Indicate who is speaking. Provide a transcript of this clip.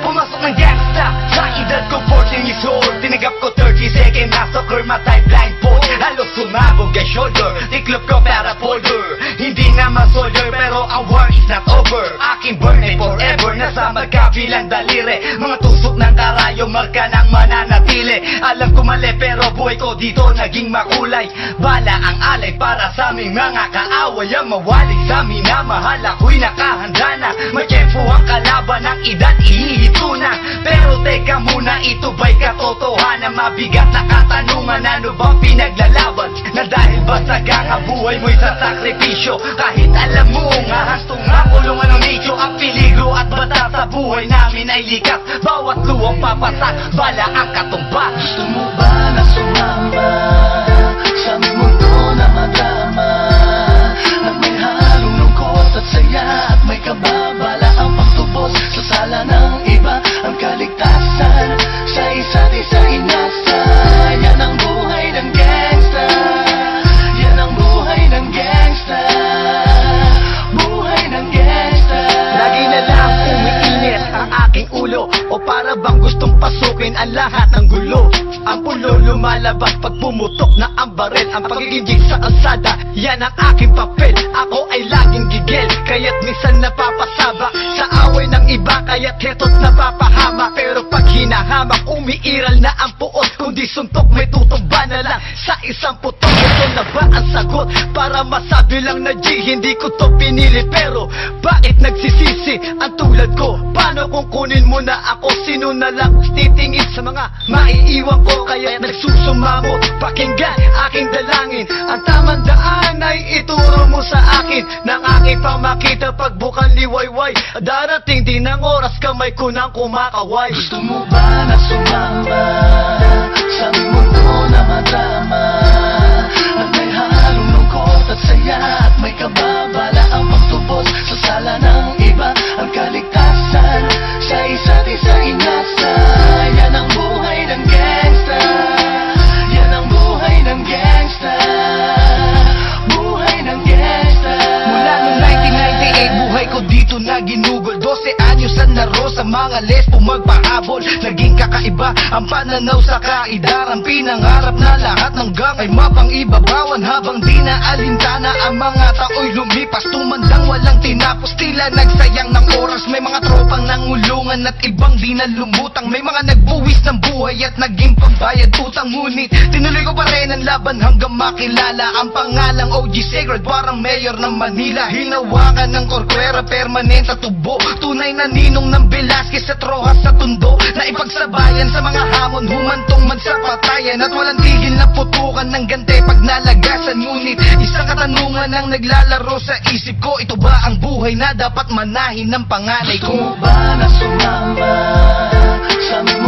Speaker 1: Pumasok ng gangsta Sa edad ko 14 years old. Tinigap ko 30 seconds, second massacre Matay blindfold. Halos sumabog ay shoulder Tiklop ko para folder. Hindi naman soldier pero ang forever Nasa magkabilang daliri. Mga tusok ng karayo Marka ng mananatili. Alam ko mali pero buhay ko dito Naging makulay. Bala ang alay para sa aming mga kaaway. Ang mawali sa amin na mahal Ako'y nakahanda na. May tempo ang kalaban ng edad Ihihito na. Pero teka muna ito ba'y katotohanan? Mabigat na katanungan Ano bang pinaglalaban? Na dahil ba sa ganga buhay mo'y sa sakripisyo? Kahit alam mo nga hastong nga kulungan Ang peligro at bata sa buhay namin ay likas Bawat luwang papasak Bala ang katumba.
Speaker 2: Gusto mo ang
Speaker 1: lahat ng gulo. Ang pulo lumalabas pag pumutok na ang baril. Ang pagiging jig sa kalsada, yan ang aking papel. Ako ay laging gigil, kaya't minsan napapasaba. Sa away ng iba, kaya't heto't napapahama. Pero pag hinahamak, umiiral na ang puot. Kundi suntok may tutumba na lang isang putok Ito na ba ang sagot? Para masabi lang na G, hindi ko to pinili Pero bakit nagsisisi ang tulad ko? Paano kung kunin mo na ako? Sino na lang titingin sa mga maiiwan ko? Kaya nagsusumamot, pakinggan aking dalangin Ang tamang daan ay ituro mo sa akin Nang aking pamakita pagbukan liwayway Darating din ang oras kamay ko nang kumakaway
Speaker 2: Gusto mo ba na sumama sa
Speaker 1: mga lesbo magpahabol Naging kakaiba ang pananaw sa kaidaran Pinangarap na lahat ng gang ay mapang-ibabawan Habang di na alintana ang mga tao'y lumipas. Tumandang walang tinapos, tila nagsayang ng oras. May mga tropang nangulungan at ibang di na lumutang May mga nagbuwis ng buhay at naging pambayad utang. Ngunit tinuloy ko pa rin ang laban hanggang makilala Ang pangalang OG Sacred parang mayor ng Manila. Hinawakan ng korkwera permanent at tubo Tunay na ninong ng Velasquez at Rojas sa tundo Na ipagsabayan sa mga hamon Humantong man sa patayan At walang tigil na putukan ng gante pag nalagasan Ngunit isang katanungan ang naglalaro sa isip ko Ito ba ang buhay na dapat manahin ng panganay
Speaker 2: Gusto
Speaker 1: ko?
Speaker 2: mo ba na sumama Sa madama